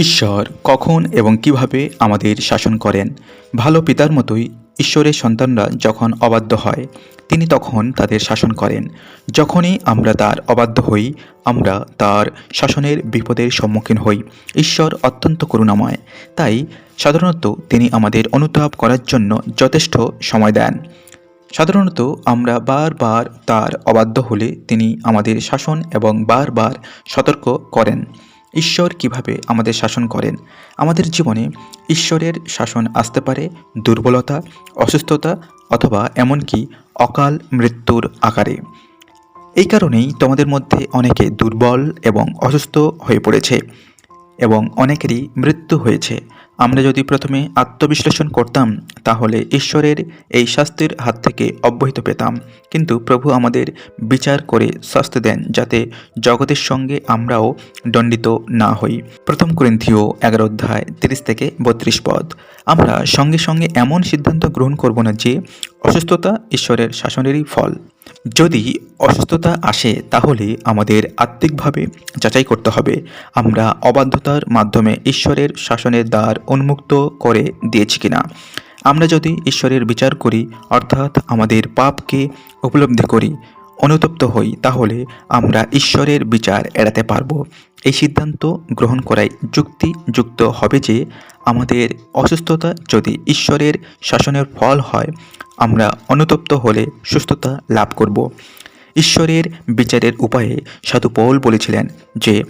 ঈশ্বর কখন এবং কীভাবে আমাদের শাসন করেন? ভালো পিতার মতোই ঈশ্বরের সন্তানরা যখন অবাধ্য হয়, তিনি তখন তাদের শাসন করেন। যখনই আমরা তার অবাধ্য হই, আমরা তার শাসনের বিপদের সম্মুখীন হই। ঈশ্বর অত্যন্ত করুণাময়। তাই সাধারণত তিনি আমাদের অনুতাপ করার জন্য যথেষ্ট সময় দেন। সাধারণত আমরা বারবার তার অবাধ্য হলে তিনি আমাদের শাসন এবং বারবার সতর্ক করেন। ঈশ্বর কীভাবে আমাদের শাসন করেন? আমাদের জীবনে ঈশ্বরের শাসন আসতে পারে দুর্বলতা, অসুস্থতা অথবা এমনকি অকাল মৃত্যুর আকারে। এই কারণেই তোমাদের মধ্যে অনেকে দুর্বল এবং অসুস্থ হয়ে পড়েছে এবং অনেকেরই মৃত্যু হয়েছে। আমরা যদি প্রথমে আত্মবিশ্লেষণ করতাম, তাহলে ঈশ্বরের এই শাস্তির হাত থেকে অব্যাহত পেতাম। কিন্তু প্রভু আমাদের বিচার করে শাস্তি দেন, যাতে জগতের সঙ্গে আমরাও দণ্ডিত না হই। প্রথম করিন্থিও এগারো অধ্যায় তিরিশ থেকে বত্রিশ পদ। আমরা সঙ্গে সঙ্গে এমন সিদ্ধান্ত গ্রহণ করব না যে, অসুস্থতা ঈশ্বরের শাসনেরই ফল। যদি অসুস্থতা আসে তাহলে আমাদের আত্মিকভাবে যাচাই করতে হবে। আমরা অবাধ্যতার মাধ্যমে ঈশ্বরের শাসনের দ্বার উন্মুক্ত করে দিয়েছি কিনা। আমরা যদি ঈশ্বরের বিচার করি, অর্থাৎ আমাদের পাপকে উপলব্ধি করি, অনুতপ্ত হই, তাহলে আমরা ঈশ্বরের বিচার এড়াতে পারব। এই সিদ্ধান্ত গ্রহণ করাই যুক্তিযুক্ত হবে যে, আমাদের অসুস্থতা যদি ঈশ্বরের শাসনের ফল হয় আমরা অনুতপ্ত হলে সুস্থতা লাভ করব। ঈশ্বরের বিচারের উপায়ে সাধু পৌল বলেছিলেন যে,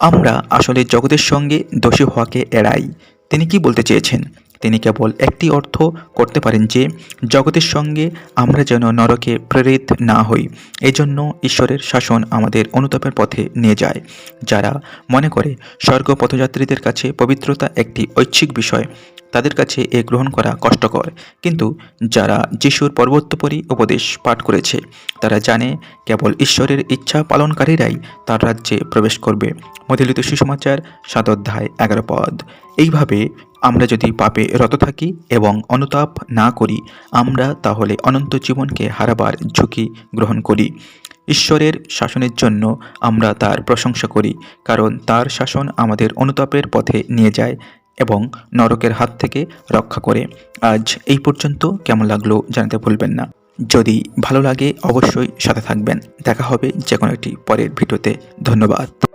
আমরা আসলে জগতের সঙ্গে দোষী হওয়াকে এড়াই। তিনি কি বলতে চেয়েছেন? তিনি কেবল একটি অর্থ করতে পারেন যে, জগতের সঙ্গে আমরা যেন নরকে প্রেরিত না হই, এজন্য ঈশ্বরের শাসন আমাদের অনুতাপের পথে নিয়ে যায়। যারা মনে করে, স্বর্গ পথযাত্রীদের কাছে পবিত্রতা একটি ঐচ্ছিক বিষয় তাদের কাছে এ গ্রহণ করা কষ্টকর। কিন্তু যারা যিশুর পর্বতোপরি উপদেশ পাঠ করেছে, তারা জানে কেবল ঈশ্বরের ইচ্ছা পালনকারীরাই তার রাজ্যে প্রবেশ করবে। মদিলিত সুসমাচার, সাত অধ্যায়, এগারো পদ। এইভাবে আমরা যদি পাপে রত থাকি এবং অনুতাপ না করি, আমরা তাহলে অনন্ত জীবনকে হারাবার ঝুঁকি গ্রহণ করি। ঈশ্বরের শাসনের জন্য আমরা তার প্রশংসা করি, কারণ তার শাসন আমাদের অনুতাপের পথে নিয়ে যায়। এবং নরকের হাত থেকে রক্ষা করে। আজ এই পর্যন্ত কেমন লাগল জানাতে ভুলবেন না। যদি ভালো লাগে অবশ্যই সাথে থাকবেন। দেখা হবে যে কোনো একটি পরের ভিডিওতে। ধন্যবাদ।